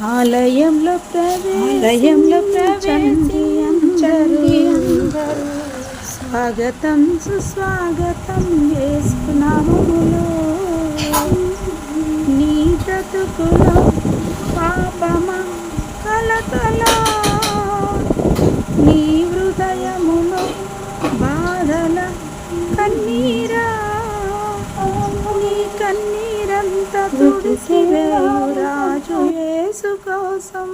ఆలయంలో ఆలయంలో ప్రవేశించండి అందరూ. స్వాగతం సుస్వాగతం చేసుకున్నాములో నీ బ్రతుకులో పాపమా కలకలా రాజు యేసు కోసం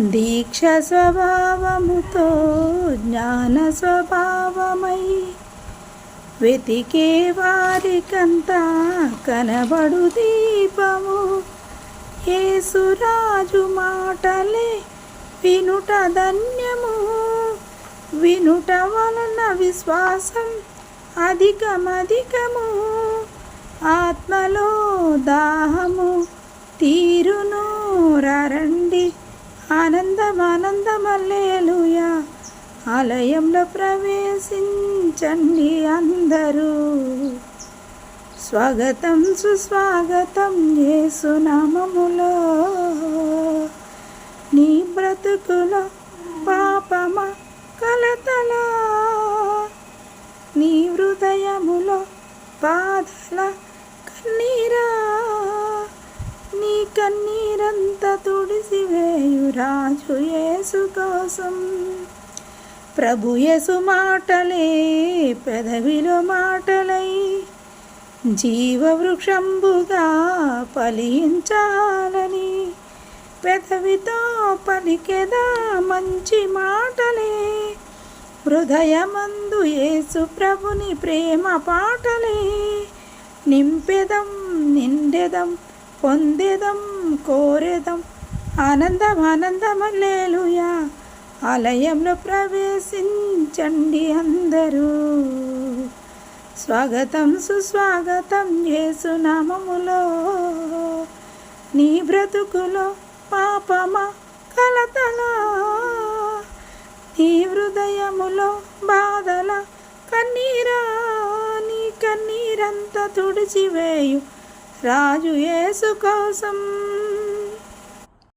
దీక్ష స్వభావముతో జ్ఞాన స్వభావమై వెతికే వారికంతా కనబడు దీపము. యేసురాజు మాటలే వినుట ధన్యము. వినుట వలన విశ్వాసం అధికమధికము. ఆత్మలో దాహము తీరును రండి ఆనందం ఆనందమల్లేలుయా ఆలయంలో ప్రవేశించండి అందరూ. స్వాగతం సుస్వాగతం యేసునామములో నీ బ్రతుకులో పాపమ కలతలా. నీ హృదయములో బాధల కన్నీరా నీ కన్నీరంతా తుడిసివేయు రాజు యేసు కోసం. ప్రభు యేసు మాటలే పెదవిలో మాటలై జీవవృక్షంబుగా ఫలించాలని పెదవితో పలికెదా మంచి మాటలే. హృదయమందు యేసు ప్రభుని ప్రేమ పాటలే. నింపెదం నిండెదం పొందెదం కోరెదం. ఆనందం ఆనందమల్లేలుయా ఆలయంలో ప్రవేశించండి అందరూ. స్వాగతం సుస్వాగతం యేసునామములో నీ బ్రతుకులో పాపమా కలతలా. నీ హృదయములో బాధల కన్నీరంతా తుడిచివేయు. రాజు యేసు కోసం